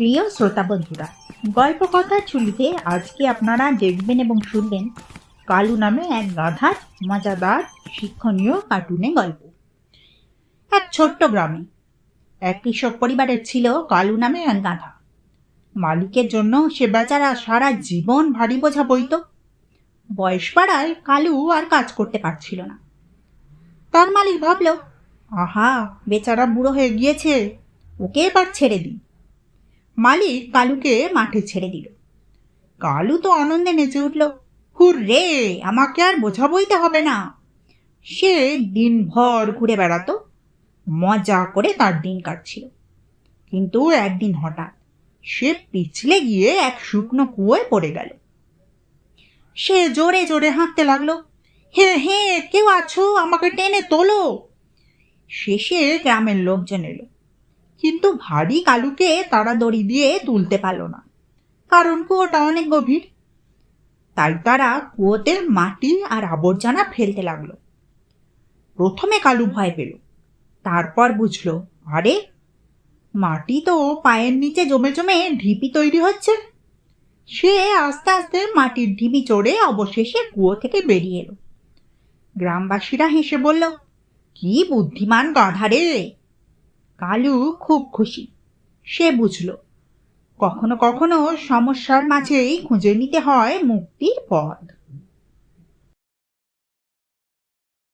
প্রিয় শ্রোতা বন্ধুরা গল্প কথা চুলিতে আজকে আপনারা দেখবেন এবং শুনবেন কালু নামে এক গাধার মজাদার শিক্ষণীয় কার্টুনে গল্প। এক ছোট্ট গ্রামে এক কৃষক পরিবারের ছিল কালু নামে এক গাধা। মালিকের জন্য সে বেচারা সারা জীবন ভারী বোঝা বইত বয়স পাড়ায় কালু আর কাজ করতে পারছিল না। তার মালিক ভাবল, আহা, বেচারা বুড়ো হয়ে গিয়েছে, ওকে এবার ছেড়ে দিই মালিক কালুকে মাঠে ছেড়ে দিল। কালু তো আনন্দে নেচে উঠল, হুররে, আমাকে আর বোঝা বইতে হবে না। সে দিনভর ঘুরে বেড়াতো, মজা করে তার দিন কাটছিল। কিন্তু একদিন হঠাৎ সে পিছলে গিয়ে এক শুকনো কুয়োয় পড়ে গেল। সে জোরে জোরে হাঁটতে লাগল, হে হে, কেউ আছো? আমাকে টেনে তোলো। শেষে গ্রামের লোকজন এলো। কিন্তু ভারী কালুকে তারা দড়ি দিয়ে তুলতে পারল না। কারণ কুয়োটা অনেক গভীর। তাই তারা কুয়োতে মাটি আর আবর্জনা ফেলতে লাগল। প্রথমে কালু ভয় পেল। তারপর বুঝলো, আরে, মাটি তো পায়ের নিচে জমে জমে ঢিপি তৈরি হচ্ছে। সে আস্তে আস্তে মাটির ঢিপি চড়ে অবশেষে কুয়ো থেকে বেরিয়ে এলো। গ্রামবাসীরা হেসে বলল, কি বুদ্ধিমান গাধা রে! কালু খুব খুশি। সে বুঝল। কখনো কখনো সমস্যার মাঝেই খুঁজে নিতে হয় মুক্তির পথ।